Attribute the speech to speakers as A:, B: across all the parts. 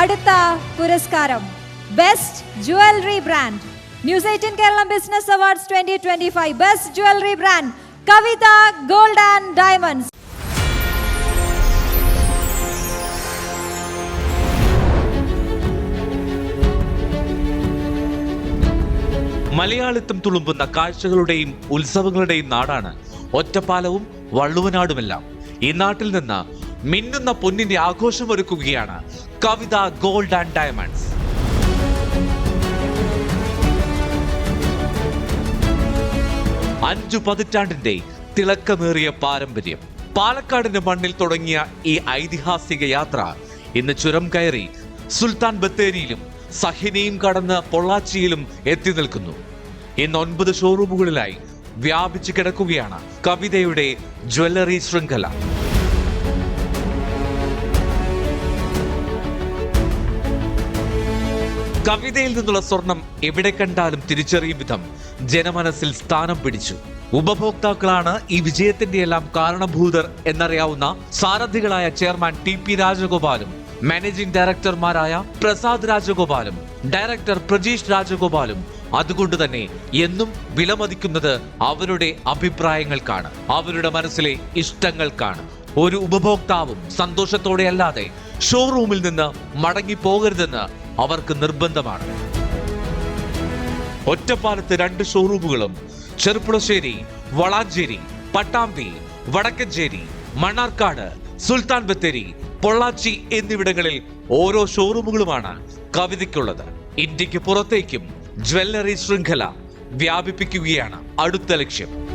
A: അടുത്ത പുരസ്കാരം best jewellery brand news eighteen Keralam business awards twenty twenty five best jewellery brand Kavitha gold and diamonds
B: മലയാളിത്തം തുളുമ്പുന്ന കാഴ്ചകളുടെയും ഉത്സവങ്ങളുടെയും നാടാണ് ഒറ്റപ്പാലവും വള്ളുവനാടുമെല്ലാം. ഈ നാട്ടിൽ നിന്ന് മിന്നുന്ന പൊന്നിന്റെ ആഘോഷമൊരുക്കുകയാണ് കവിത ഗോൾഡ് ആൻഡ് ഡയമണ്ട്സ് അഞ്ചു പതിറ്റാണ്ടിന്റെ തിളക്കമേറിയ പാരമ്പര്യം. പാലക്കാടിന്റെ മണ്ണിൽ തുടങ്ങിയ ഈ ഐതിഹാസിക യാത്ര ഇന്ന് ചുരം കയറി സുൽത്താൻ ബത്തേരിയിലും സഹിനയും കടന്ന് പൊള്ളാച്ചിയിലും എത്തി നിൽക്കുന്നു. ഇന്ന് ഒൻപത് ഷോറൂമുകളിലായി വ്യാപിച്ചു കിടക്കുകയാണ് കവിതയുടെ ജ്വല്ലറി ശൃംഖല. കവിതയിൽ നിന്നുള്ള സ്വർണം എവിടെ കണ്ടാലും തിരിച്ചറിയും വിധം ജനമനസ്സിൽ സ്ഥാനം പിടിച്ചു. ഉപഭോക്താക്കളാണ് ഈ വിജയത്തിന്റെ എല്ലാം കാരണഭൂതർ എന്നറിയാവുന്ന സാരഥികളായ ചെയർമാൻ ടി പി രാജഗോപാലും മാനേജിംഗ് ഡയറക്ടർമാരായ പ്രസാദ് രാജഗോപാലും ഡയറക്ടർ പ്രജീഷ് രാജഗോപാലും. അതുകൊണ്ട് തന്നെ എന്നും വിലമതിക്കുന്നത് അവരുടെ അഭിപ്രായങ്ങൾക്കാണ് അവരുടെ മനസ്സിലെ ഇഷ്ടങ്ങൾക്കാണ്. ഒരു ഉപഭോക്താവും സന്തോഷത്തോടെ അല്ലാതെ ഷോറൂമിൽ നിന്ന് മടങ്ങി പോകരുതെന്ന് അവർക്ക് നിർബന്ധമാണ്. ഒറ്റപ്പാലത്ത് രണ്ട് ഷോറൂമുകളും ചെറുപ്പുളശ്ശേരി വളാഞ്ചേരി പട്ടാമ്പി വടക്കഞ്ചേരി മണ്ണാർക്കാട് സുൽത്താൻ ബത്തേരി പൊള്ളാച്ചി എന്നിവിടങ്ങളിൽ ഓരോ ഷോറൂമുകളുമാണ് കവിതയ്ക്കുള്ളത്. ഇന്ത്യയ്ക്ക് പുറത്തേക്കും ജ്വല്ലറി ശൃംഖല വ്യാപിപ്പിക്കുകയാണ് അടുത്ത ലക്ഷ്യം.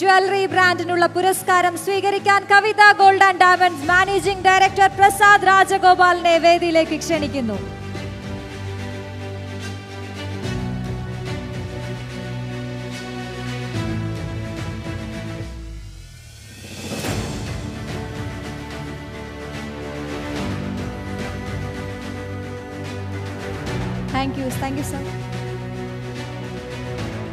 A: ജ്വല്ലറി ബ്രാൻഡിനുള്ള പുരസ്കാരം സ്വീകരിക്കാൻ Kavitha gold and diamonds managing director Prasad രാജഗോപാലിനെ വേദിയിലേക്ക് ക്ഷണിക്കുന്നു. Thank you thank you sir